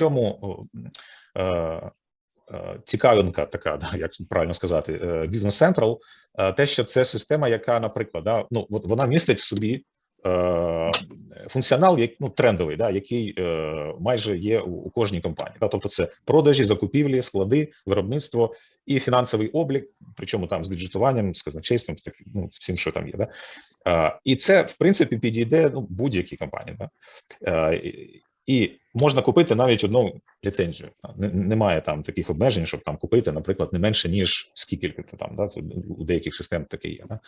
чому е, е, цікавинка така, да, як правильно сказати, Central, е, те, що це система, яка, наприклад, да, ну вона містить в собі е, функціонал, як ну трендовий, да, який е, майже є у, у кожній компанії. Да, тобто, це продажі, закупівлі, склади, виробництво і фінансовий облік, причому там з бюджетуванням, з казначейством, з таким, ну всім, що там є. Да? Е, і це в принципі підійде ну будь-якій компанії. Да? Е, і можна купити навіть одну ліцензію. Не- Немає там таких обмежень, щоб там купити, наприклад, не менше ніж скільки то там, да, у деяких систем таке є. Да?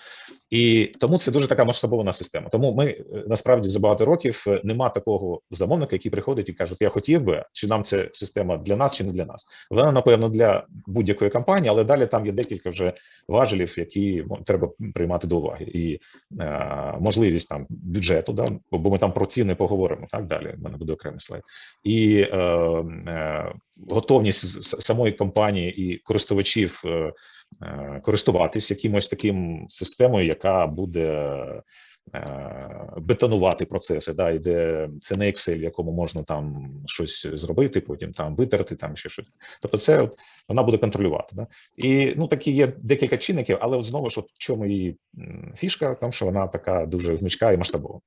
І тому це дуже така масштабована система. Тому ми е, насправді за багато років е, нема такого замовника, який приходить і каже: Я хотів би, чи нам це система для нас, чи не для нас. Вона напевно для будь-якої компанії, але далі там є декілька вже важелів, які треба приймати до уваги, і е, можливість там бюджету, да, бо ми там про ціни поговоримо так далі. в мене буде окремий слайд, і е, е, готовність самої компанії і користувачів е, е, користуватись якимось таким системою, яка буде. е, Бетонувати процеси, да, і це не Excel, в якому можна там щось зробити, потім там витерти, там ще щось. Тобто, це от вона буде контролювати. Да? І ну такі є декілька чинників, але от знову ж от в чому її фішка, в тому що вона така дуже гнучка і масштабова.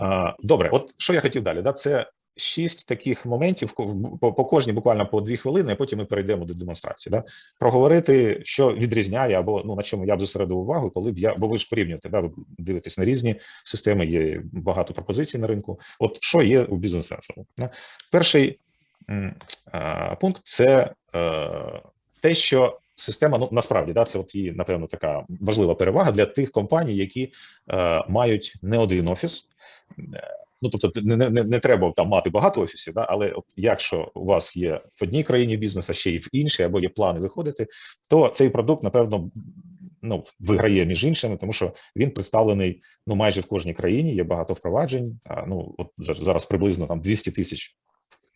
А, Добре, от що я хотів далі? Да, це шість таких моментів по, по кожній буквально по дві хвилини, а потім ми перейдемо до демонстрації. Да? Проговорити, що відрізняє, або ну на чому я б зосередив увагу, коли б я, бо ви ж порівнюєте, да, ви дивитесь на різні системи, є багато пропозицій на ринку. От що є у бізнес Central? Да? Перший а, пункт це е, те, що система, ну насправді, да, це от її, напевно, така важлива перевага для тих компаній, які е, мають не один офіс. Ну, тобто, не, не, не треба там мати багато офісів, да, але от якщо у вас є в одній країні бізнес, а ще й в іншій, або є плани виходити, то цей продукт, напевно, ну, виграє між іншими, тому що він представлений ну майже в кожній країні, є багато впроваджень. А, ну, от зараз приблизно там 200 тисяч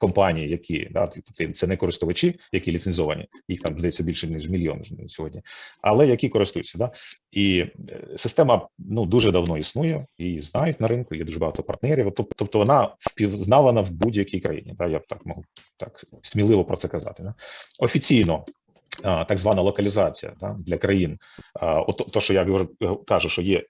компаній, які да, це не користувачі, які ліцензовані, їх там здається більше ніж мільйон сьогодні, але які користуються. Да? І е, система ну дуже давно існує, і знають на ринку. Є дуже багато партнерів. Тобто вона впізнавана в будь-якій країні. Да? Я б так можу так сміливо про це казати. Да? Офіційно. Так звана локалізація да, для країн. От то, що я вже кажу, що є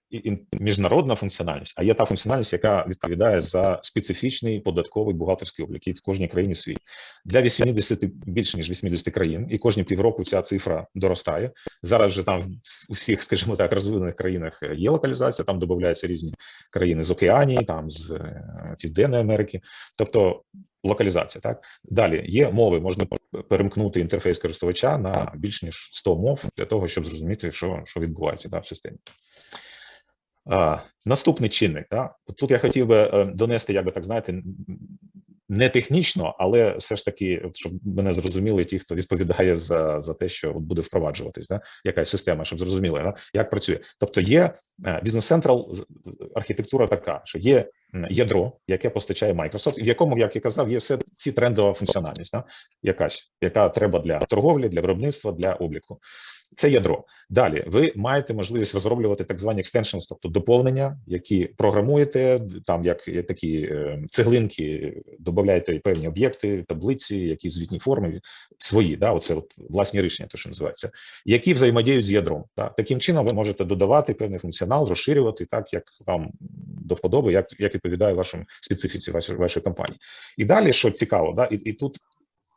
міжнародна функціональність, а є та функціональність, яка відповідає за специфічний податковий бухгалтерський облік, в кожній країні свій для 80, більше ніж 80 країн, і кожні півроку ця цифра доростає. Зараз же там у всіх, скажімо так, розвинених країнах є локалізація, там додаються різні країни з Океанії, там з е, Південної Америки, тобто локалізація. Так далі є мови, можна перемкнути інтерфейс користувача на більш ніж 100 мов для того, щоб зрозуміти, що, що відбувається да, в системі. А, наступний чинник. Да? Тут я хотів би е, донести, як би так знаєте, не технічно, але все ж таки, щоб мене зрозуміли ті, хто відповідає за, за те, що буде впроваджуватись, да? якась система, щоб зрозуміли, да? як працює. Тобто є з- з- архітектура така, що є ядро, яке постачає Microsoft, в якому, як я казав, є все всі трендова функціональність, да? якась, яка треба для торговлі, для виробництва, для обліку. Це ядро. Далі ви маєте можливість розроблювати так звані extensions, тобто доповнення, які програмуєте, там як, такі е, цеглинки, додаєте певні об'єкти, таблиці, якісь звітні форми свої, да, оце от власні рішення, те, що називається, які взаємодіють з ядром. Да. Таким чином ви можете додавати певний функціонал, розширювати так, як вам до вподоби, як, як відповідає вашому специфіці вашої, вашої компанії. І далі, що цікаво, да, і, і тут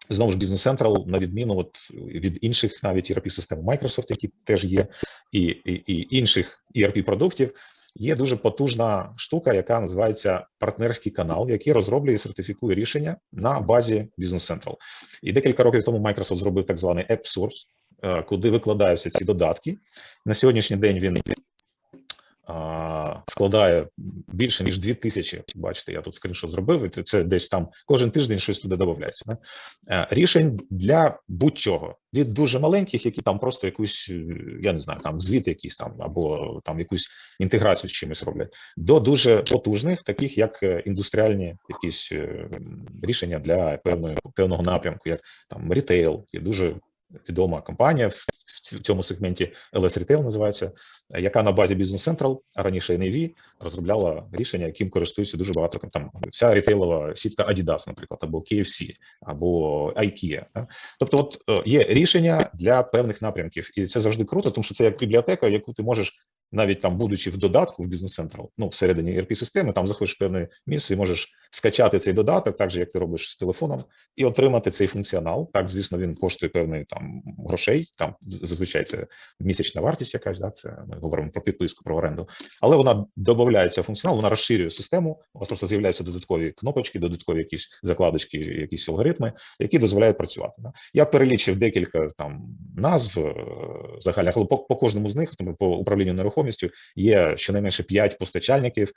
Знову ж Business Central, на відміну от від інших навіть erp систем Microsoft, які теж є, і, і, і інших erp продуктів, є дуже потужна штука, яка називається партнерський канал, який розроблює і сертифікує рішення на базі Business Central. І декілька років тому Microsoft зробив так званий App Source, е, куди викладаються ці додатки. На сьогоднішній день він складає більше ніж дві тисячі. Бачите, я тут скріншот зробив. і це- десь там кожен тиждень щось туди додається. Е, Рішень для будь-чого від дуже маленьких, які там просто якусь, е, я не знаю, там звіт якийсь там або там якусь інтеграцію з чимось роблять, до дуже потужних, таких як е, індустріальні якісь рішення для певної певного напрямку, як там рітейл, є дуже відома компанія в цьому сегменті LS Retail називається, яка на базі Business Central, а раніше NAV, розробляла рішення, яким користуються дуже багато там вся рітейлова сітка Adidas, наприклад, або KFC, або IKEA. да. Тобто, от е, є рішення для певних напрямків, і це завжди круто, тому що це як бібліотека, яку ти можеш навіть там, будучи в додатку в Business Central, ну всередині ERP системи, там заходиш в певне місце і можеш скачати цей додаток, так же як ти робиш з телефоном, і отримати цей функціонал. Так, звісно, він коштує певний там грошей. Там зазвичай це місячна вартість, якась да. Це ми говоримо про підписку, про оренду, але вона додається функціонал, вона розширює систему. У вас просто з'являються додаткові кнопочки, додаткові якісь закладочки, якісь алгоритми, які дозволяють працювати. Да. Я перелічив декілька там назв е, загальних, але по, по кожному з них, тому по управлінню нерухомістю, є щонайменше 5 постачальників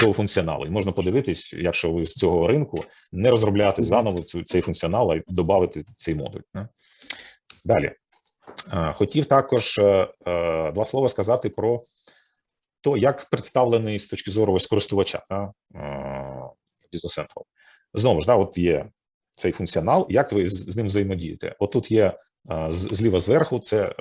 цього функціоналу. І можна подивитись, якщо ви з цього ринку не розробляти заново цю цей функціонал, а додати цей модуль. да. Далі хотів також е, е, два слова сказати про то, як представлений з точки зору ось користувача Business Central. Знову ж, да, от є цей функціонал, як ви з, ним взаємодієте. От тут є е, зліва зверху, це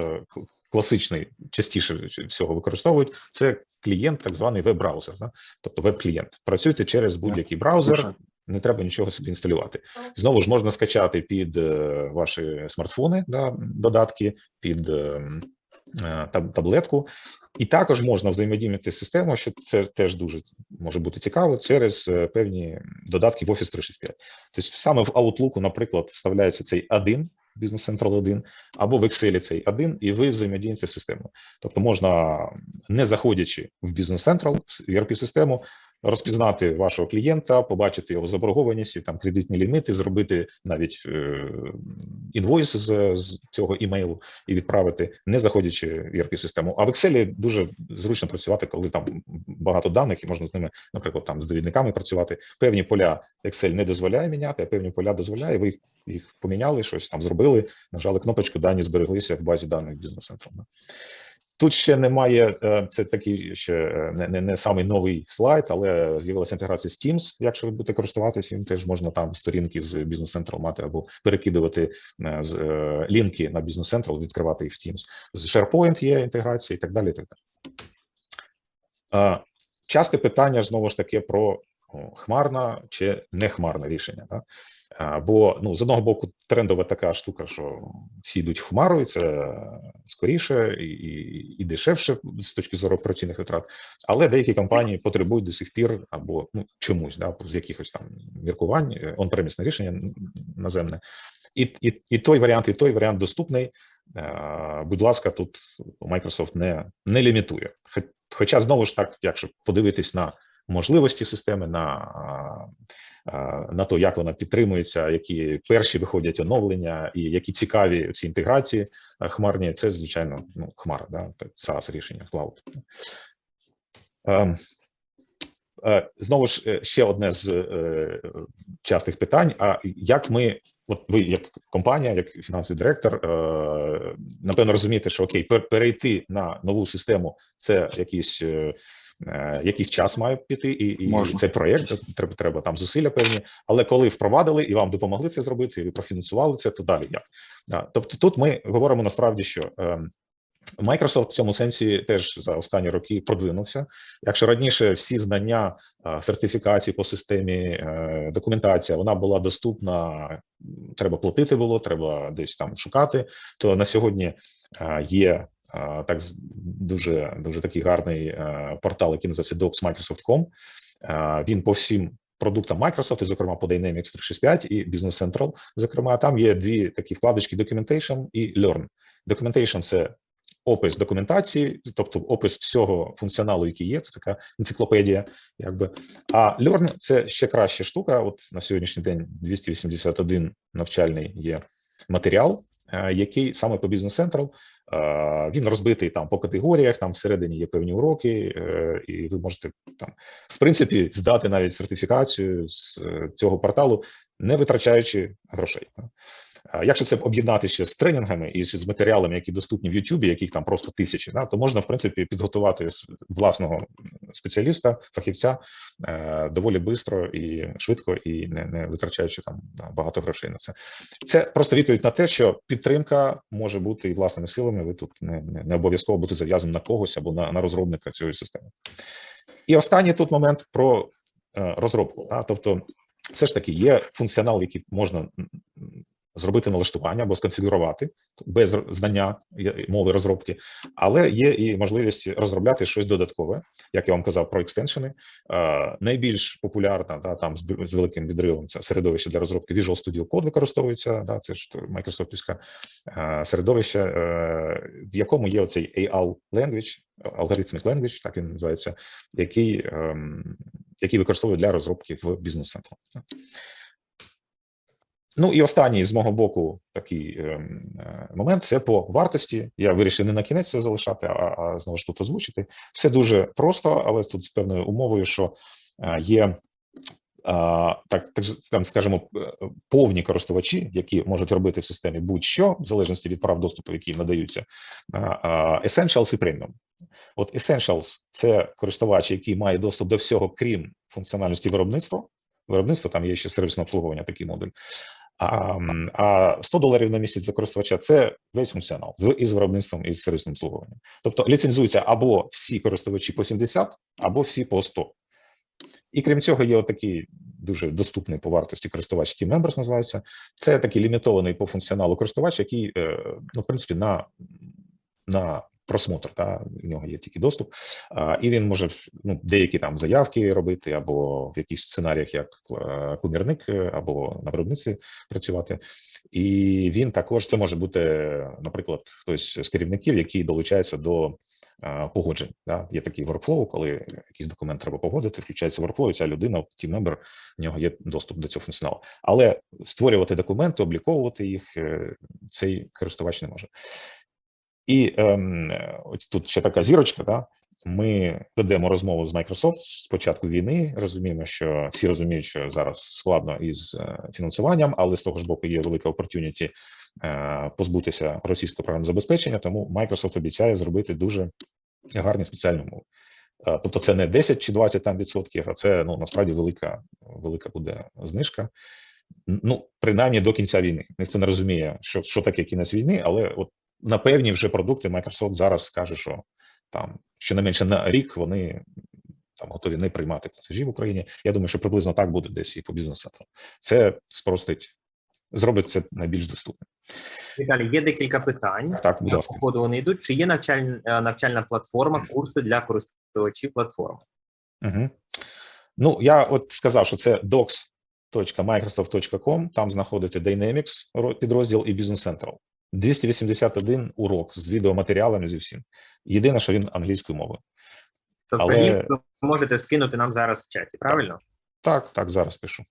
класичний, частіше всього використовують. Це клієнт, так званий веб-браузер, да? тобто веб-клієнт. Працюйте через будь-який браузер, не треба нічого собі інсталювати. Знову ж можна скачати під е, ваші смартфони, да, додатки, під е, е, таблетку. І також можна взаємодіяти з системою, що це теж дуже може бути цікаво через певні додатки в Office 365. Тобто саме в Outlook, наприклад, вставляється цей один, Central 1, або в Excel цей один, і ви взаємодієте з системою. Тобто можна, не заходячи в Business Central, в ERP-систему, розпізнати вашого клієнта, побачити його заборгованість, там кредитні ліміти, зробити навіть е, інвойс з, з цього імейлу і відправити, не заходячи в ERP-систему. А в Excel дуже зручно працювати, коли там багато даних, і можна з ними, наприклад, там з довідниками працювати. Певні поля Excel не дозволяє міняти, а певні поля дозволяє. Ви їх, їх поміняли, щось там зробили, нажали кнопочку, дані збереглися в базі даних да. Тут ще немає, е, це такий ще е, не, не, не самий новий слайд, але з'явилася інтеграція з Teams. Якщо ви будете користуватися, їм теж можна там сторінки з Business Central мати або перекидувати е, з лінки на Business Central, відкривати їх в Teams. З SharePoint є інтеграція і так далі. І так далі. Часте питання знову ж таки про хмарна чи не хмарне рішення. Да? Бо ну з одного боку трендова така штука, що всі йдуть і це скоріше і, і, дешевше з точки зору операційних витрат. Але деякі компанії потребують до сих пір або ну чомусь, да, з якихось там міркувань, е, он-премісне рішення наземне. І, і, і той варіант, і той варіант доступний. Е, Будь ласка, тут Microsoft не, не лімітує. Хо- Хоча знову ж так, якщо подивитись на можливості системи, на, на те, як вона підтримується, які перші виходять оновлення, і які цікаві ці інтеграції хмарні, це звичайно ну, хмара, да, SaaS рішення, клауд. Знову ж е, ще одне з е, частих питань: а як ми, от ви як компанія, як фінансовий директор, е, напевно розумієте, що окей, пер- перейти на нову систему це якийсь. Е, е, Якийсь час має піти, і, і Можна. це проєкт, треба, треба там зусилля певні. Але коли впровадили і вам допомогли це зробити, і ви профінансували це, то далі як? Тобто, тут ми говоримо насправді, що ем, Microsoft в цьому сенсі теж за останні роки продвинувся. Якщо раніше всі знання е, сертифікації по системі, е, документація вона була доступна, треба платити було, треба десь там шукати. То на сьогодні е, є е, так дуже дуже такий гарний е, портал, який називається docsmicrosoft.com. Е, Він по всім. Продуктам Microsoft, і, зокрема по Dynamics 365 і Business Central. Зокрема, там є дві такі вкладочки: Documentation і Learn. Documentation – це опис документації, тобто опис всього функціоналу, який є, це така енциклопедія, якби. А Learn – це ще краща штука. От на сьогоднішній день 281 навчальний є матеріал, е, який саме по е, Він розбитий там по категоріях, там всередині є певні уроки, е, і ви можете там, в принципі, здати навіть сертифікацію з е, цього порталу, не витрачаючи грошей. Якщо це об'єднати ще з тренінгами і з матеріалами, які доступні в YouTube, яких там просто тисячі, да, то можна в принципі підготувати власного спеціаліста, фахівця е, доволі швидко і швидко, і не, не витрачаючи там багато грошей на це. Це просто відповідь на те, що підтримка може бути і власними силами. Ви тут не, не, не обов'язково бути зав'язаним на когось або на, на розробника цієї системи. І останній тут момент про е, розробку. Да, тобто, все ж таки є функціонал, який можна зробити налаштування або сконфігурувати без знання мови розробки, але є і можливість розробляти щось додаткове, як я вам казав про екстеншени. Е, Найбільш популярна да, там з, великим відривом це середовище для розробки Visual Studio Code використовується. Да, це ж Microsoftівське е, середовище, е, в якому є оцей AL language, Algorithmic Language, так він називається, який, ем, який використовують для розробки в бізнес центру. Ну і останній з мого боку такий ем, е, момент це по вартості. Я вирішив не на кінець це залишати, а, а знову ж тут озвучити. Все дуже просто, але тут з певною умовою, що е, є. а, Так, там, скажімо, е, повні користувачі, які можуть робити в системі будь-що, в залежності від прав доступу, які надаються, Essentials і Premium. От Essentials – це користувач, який має доступ до всього, крім функціональності виробництва. Виробництво там є ще сервісне обслуговування, такий модуль. А, 100 доларів на місяць за користувача це весь функціонал з із виробництвом і сервісним обслуговуванням. Тобто ліцензуються або всі користувачі по 70, або всі по 100. І крім цього, є отакий дуже доступний по вартості користувач Team Members називається. Це такий лімітований по функціоналу користувач, який, е, ну, в принципі, на, на просмотр, та, в нього є тільки доступ, а, і він може ну, деякі там заявки робити, або в якихось сценаріях як е, помірник, е, або на виробництві працювати. І він також це може бути, наприклад, хтось з керівників, який долучається до е, погоджень. Да? Є такий workflow, коли якийсь документ треба погодити, включається workflow, і ця людина, team member, в нього є доступ до цього функціоналу. Але створювати документи, обліковувати їх, цей користувач не може. І ем, ось тут ще така зірочка. Да? Ми ведемо розмову з Microsoft з початку війни. Розуміємо, що всі розуміють, що зараз складно із е, фінансуванням, але з того ж боку є велика opportunity е, позбутися російського програмного забезпечення. Тому Microsoft обіцяє зробити дуже гарні спеціальні умови. Е, Тобто, це не 10 чи 20 там відсотків, а це ну насправді велика, велика буде знижка. Ну, принаймні до кінця війни. Ніхто не розуміє, що, що таке кінець війни, але от на певні вже продукти Microsoft зараз скаже, що там щонайменше на рік вони там готові не приймати платежі в Україні. Я думаю, що приблизно так буде десь і по бізнесу. Це спростить, зробить це найбільш доступним. Віталій, є декілька питань. Так, будь ласка. ходу вони йдуть. Чи є навчаль... е, навчальна платформа, курси для користувачів платформи? Угу. Ну, я от сказав, що це docs.microsoft.com, там знаходите Dynamics підрозділ і Business Central. 281 урок з відеоматеріалами зі всім. Єдине, що він англійською мовою. Тобто Але- лінк ви можете скинути нам зараз в чаті, правильно? Так, так, зараз пишу.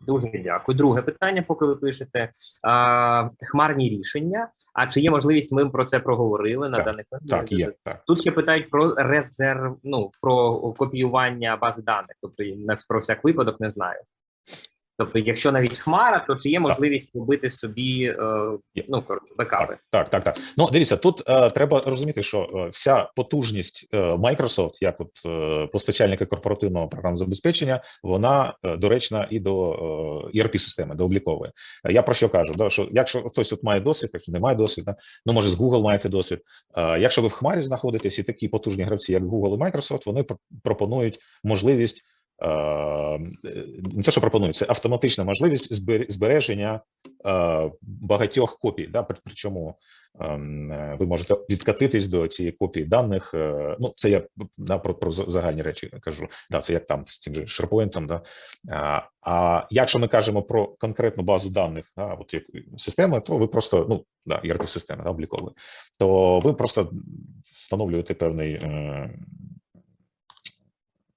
Дуже дякую. Друге питання, поки ви пишете. А, хмарні рішення. А чи є можливість, ми про це проговорили на Так, даних Так, є. Так. Тут ще питають про резерв, ну про копіювання бази даних. Тобто про всяк випадок не знаю. Тобто, якщо навіть хмара, то чи є можливість робити собі е, ну коротше бекапи? Так, так, так. Ну, дивіться, тут е, треба розуміти, що е, вся потужність е, Microsoft, як от е, постачальника корпоративного програмного забезпечення, вона е, доречна і до ERP системи, до облікової. Я про що кажу? Да, що якщо хтось от має досвід, якщо не має досвіду, ну може з Google маєте досвід. Е, якщо ви в хмарі знаходитесь, і такі потужні гравці, як Google і Microsoft, вони пропонують можливість. Е, Не те, що пропонують, це автоматична можливість збереження е, багатьох копій. Да, причому ем, ви можете відкатитись до цієї копії даних. е, Ну, це я да, про, про загальні речі кажу. Да, це як там з тим же SharePoint. Да. А, якщо ми кажемо про конкретну базу даних, да, от як системи, то ви просто ну да, ERP системи да, облікової, то ви просто встановлюєте певний.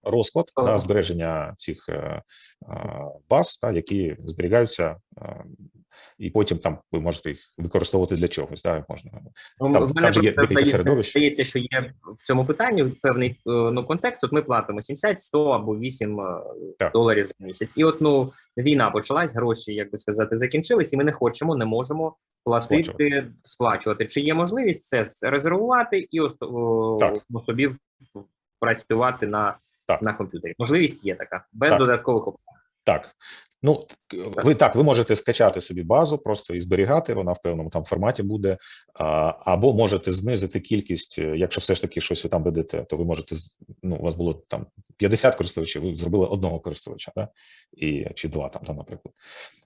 Розклад Ага. збереження цих е, е, баз, та, які зберігаються е, і потім там ви можете їх використовувати для чогось. Да, можна Ну, Там- в мене там же є декілька середовищ. Здається, що є в цьому питанні певний ну, контекст. От ми платимо 70, 100 або 8 е, Так. доларів за місяць. І от ну війна почалась, гроші, як би сказати, закінчились, і ми не хочемо, не можемо платити, Сплачувати. сплачувати. Чи є можливість це резервувати і ос- ну, собі працювати на, Так. на комп'ютері? Можливість є така, без Так. додаткових оплат. Так. Ну, ви так, ви можете скачати собі базу просто і зберігати, вона в певному там форматі буде, а, або можете знизити кількість, е, якщо все ж таки щось ви там ведете, то ви можете, з- ну, у вас було там 50 користувачів, ви зробили одного користувача, да? і, чи два там, там, наприклад.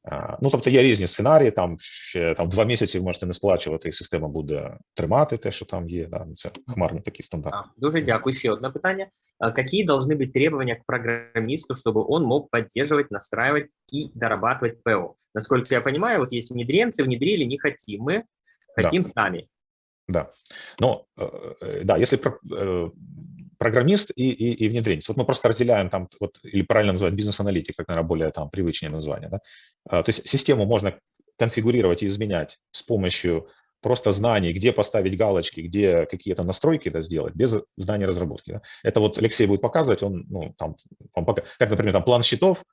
А, ну, тобто є різні сценарії, там ще там два місяці ви можете не сплачувати, і система буде тримати те, що там є, да? ну, це хмарні такі стандарти. А, Дуже дякую. Ще одне питання. А Какие должны быть требования к программисту, чтобы он мог поддерживать, настраивать и дорабатывать ПО? Насколько я понимаю, вот есть внедренцы, внедрили, не хотим мы, Да. хотим сами. Да. Но, э, э, да, если про, э, программист и, и, и внедренец, вот мы просто разделяем там, вот, или правильно называть бизнес-аналитик, так, наверное, более там привычнее название, да? А, То есть систему можно конфигурировать и изменять с помощью просто знаний, где поставить галочки, где какие-то настройки это сделать, без знания разработки. да. Это вот Алексей будет показывать, он, ну, там, вам пока, как, например, там план счетов,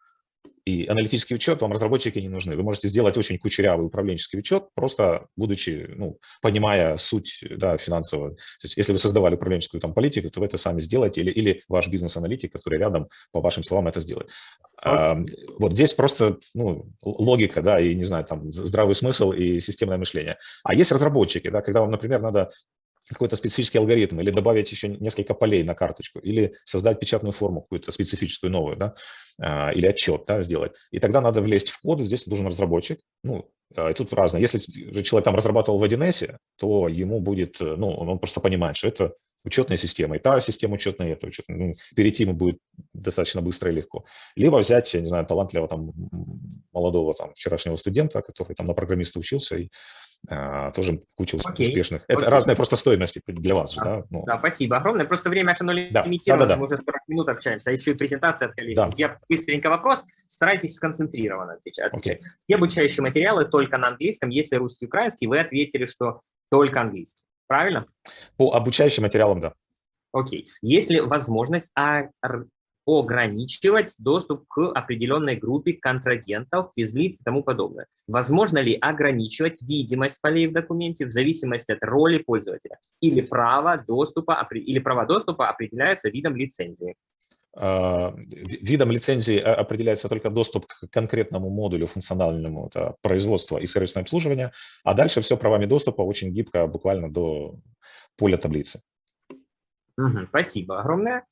и аналитический учет вам разработчики не нужны. Вы можете сделать очень кучерявый управленческий учет, просто будучи, ну, понимая суть да, финансового. То есть, если вы создавали управленческую там, политику, то вы это сами сделаете, или, или ваш бизнес-аналитик, который рядом, по вашим словам, это сделает. А, вот здесь просто ну, логика, да, и, не знаю, там, здравый смысл и системное мышление. А есть разработчики, да, когда вам, например, надо какой-то специфический алгоритм, или добавить еще несколько полей на карточку, или создать печатную форму какую-то специфическую новую, да, а, или отчет, да, сделать. И тогда надо влезть в код, здесь нужен разработчик, ну, а, и тут разное. Если человек там разрабатывал в 1С, то ему будет, э, ну, он просто понимает, что это учетная система, и та система учетная, и эта учетная. Ну, перейти ему будет достаточно быстро и легко. Либо взять, я не знаю, талантливого там молодого там вчерашнего студента, который там на программиста учился и тоже куча Окей, успешных. Это окей. разные просто стоимости для вас же, Да, да? Ну, Да, спасибо огромное. Просто время оно Да, лимитировано, да-да-да. мы уже 40 минут общаемся, а еще и презентация от коллег. Да. Я быстренько вопрос, старайтесь сконцентрированно отвечать. отвечать. Все обучающие материалы только на английском, если русский, украинский, вы ответили, что только английский. Правильно? По обучающим материалам, да. Окей. Есть ли возможность ограничивать доступ к определенной группе контрагентов, физлиц и тому подобное? Возможно ли ограничивать видимость полей в документе в зависимости от роли пользователя? Или право доступа, или права доступа определяются видом лицензии? А, ви- Видом лицензии а, определяется только доступ к конкретному модулю функциональному, это производство и сервисное обслуживание, а дальше все правами доступа очень гибко, буквально до поля таблицы. Спасибо огромное.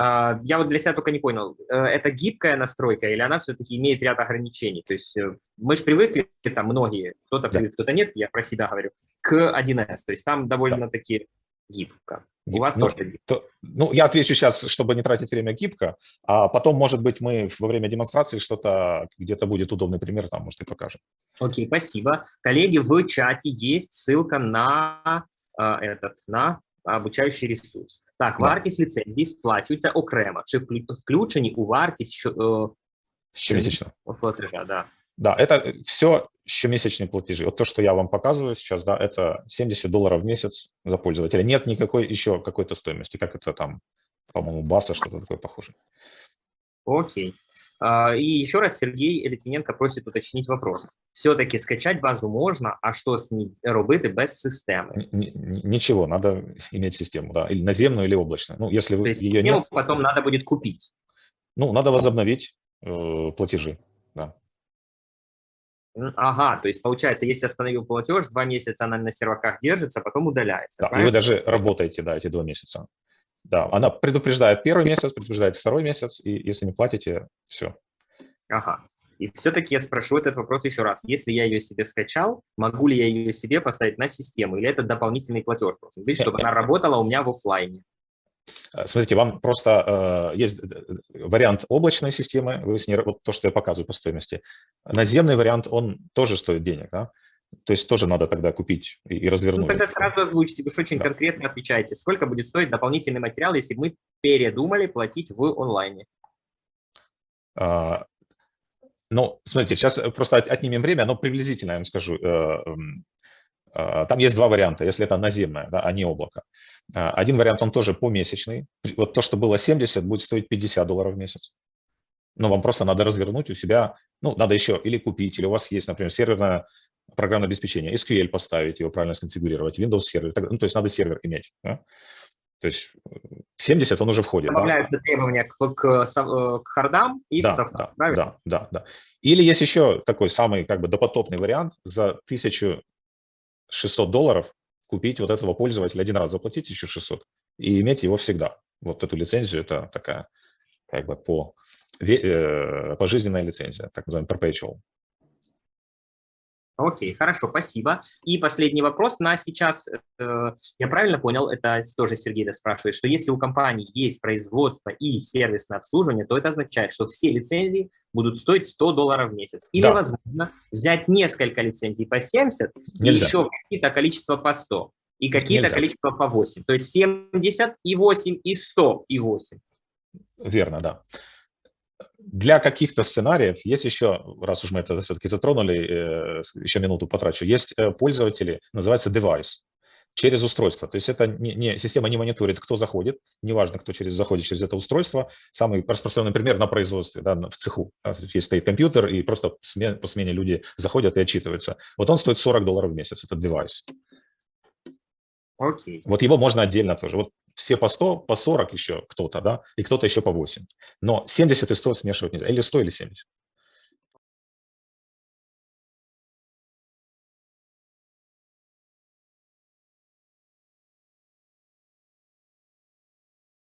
А, Я вот для себя только не понял, э, это гибкая настройка или она все-таки имеет ряд ограничений? То есть э, мы же привыкли, там многие, кто-то Да. привык, кто-то нет, я про себя говорю, к 1С, то есть там довольно-таки гибко. У вас ну, тоже гибко. То- ну, я отвечу сейчас, чтобы не тратить время гибко, а потом, может быть, мы во время демонстрации что-то, где-то будет удобный пример, там, может, и покажем. Окей, спасибо. Коллеги, в чате есть ссылка на а, этот, на обучаючий ресурс. Так, Да. вартість ліцензії сплачується окремо. Чи вклю- включені у вартість що, е, Ежемесячно. от платежа? Да. Да, это все ежемесячные платежи. Вот то, что я вам показываю сейчас, да, это 70 долларов в месяц за пользователя. Нет никакой еще какой-то стоимости, как это там, по-моему, Баса, что-то такое похоже. Окей. А, И еще раз Сергей Литвиненко просит уточнить вопрос. Все-таки скачать базу можно, а що з ній робити без н- Ничего, надо иметь систему, да, или наземную, или облачную. Ну, если То вы, есть ее нет, потом надо будет купить. ну, надо возобновить э, платежи. М, Ага, то есть получается, если остановил платеж, два месяца она на серваках держится, потом удаляется. Да, и вы даже работаете, да, эти два месяца. Да, она предупреждает первый месяц, предупреждает второй месяц, и если не платите, все. Ага. И все-таки я спрошу этот вопрос еще раз. Если я ее себе скачал, могу ли я ее себе поставить на систему? Или это дополнительный платеж должен быть, чтобы она работала у меня в офлайне? Э, Смотрите, вам просто э, есть э, э, вариант облачной системы, вы с ней, вот то, что я показываю по стоимости. Наземный вариант, он тоже стоит денег, да? То есть тоже надо тогда купить и, и Ну, развернуть. тогда сразу озвучьте, вы же очень Да. конкретно отвечаете. Сколько будет стоить дополнительный материал, если мы передумали платить в онлайне? А, Ну, смотрите, сейчас просто от- отнимем время, но приблизительно, я вам скажу. э, м, э, Там есть два варианта, если это наземное, да, а не облако. А, Один вариант, он тоже помесячный. Вот то, что было 70, будет стоить 50 долларов в месяц. Но вам просто надо развернуть у себя, ну, надо еще или купить, или у вас есть, например, серверное программное обеспечение, SQL поставить, его правильно сконфигурировать, Windows сервер, так- ну, то есть надо сервер иметь. да. То есть э, 70 он уже входит. да. Добавляются требования к, к, э, к хардам и Да, к софтам, да, правильно? да, да, да. Или есть еще такой самый как бы допотопный вариант за 1600 долларов купить вот этого пользователя один раз, заплатить 1600 и иметь его всегда. Вот эту лицензию, это такая как бы по э, пожизненная лицензия, так называемая perpetual. Окей, хорошо, спасибо. И последний вопрос на сейчас. э, я правильно понял, это тоже Сергей спрашивает, что если у компании есть производство и сервисное обслуживание, то это означает, что все лицензии будут стоить 100 долларов в месяц. Или, Да. возможно, взять несколько лицензий по 70 Нельзя. и еще какие-то количество по 100 и какие-то количество по 8. То есть 70 и 8 и 100 и 8. Верно, да. Для каких-то сценариев есть еще, раз уж мы это все-таки затронули, э, еще минуту потрачу, есть э, пользователи, называется device, через устройство. То есть это не, не- система не мониторит, кто заходит, неважно, кто через заходит через это устройство. Самый распространенный пример на производстве, да, в цеху. Есть есть стоит компьютер, и просто по смене, по смене люди заходят и отчитываются. Вот он стоит 40 долларов в месяц, этот девайс. Окей. Вот его можно отдельно тоже. Вот все по 100, по 40 еще кто-то, да, и кто-то еще по 8. Но 70 и 100 смешивать нельзя. Или 100, или 70.